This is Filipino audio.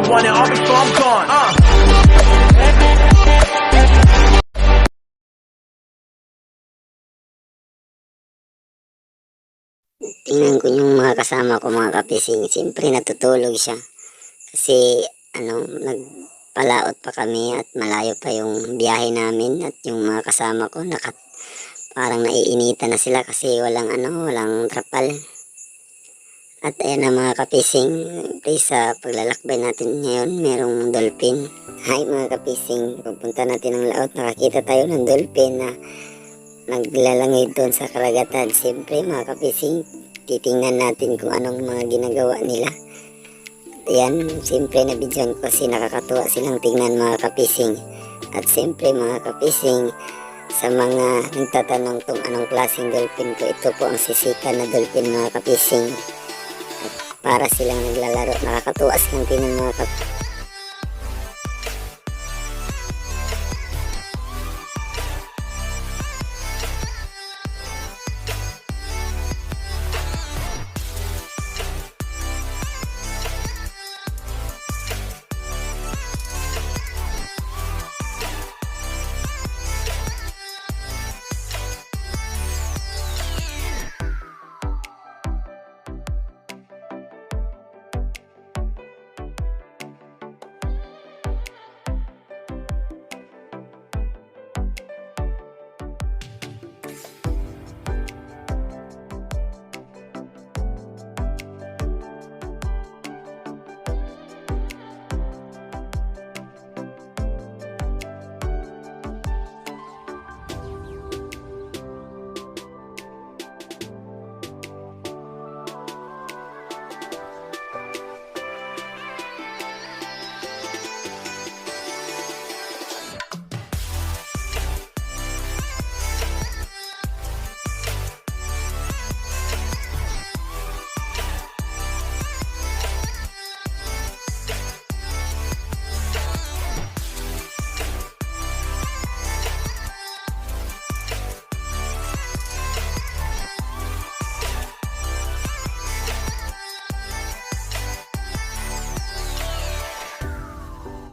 I want it all before I'm gone. Uh. Tingnan ko yung mga kasama ko mga kapising. Siyempre natutulog siya. Kasi ano, nagpalaot pa kami at malayo pa yung biyahe namin at yung mga kasama ko nakat parang naiinitan na sila kasi walang ano, walang trapal. At ayan na mga kapising, please sa paglalakbay natin ngayon, merong dolphin. Hi mga kapising, pupunta natin ng laot, nakakita tayo ng dolphin na naglalangay doon sa karagatan. Siyempre mga kapising, titingnan natin kung anong mga ginagawa nila. Ayan, siyempre nabidyan ko kasi nakakatuwa silang tingnan mga kapising. At siyempre mga kapising, sa mga nagtatanong kung anong klaseng dolphin ko, ito po ang sisika na dolphin mga kapising. Para silang naglalaro, nakakatuwa silang tingnan mga kap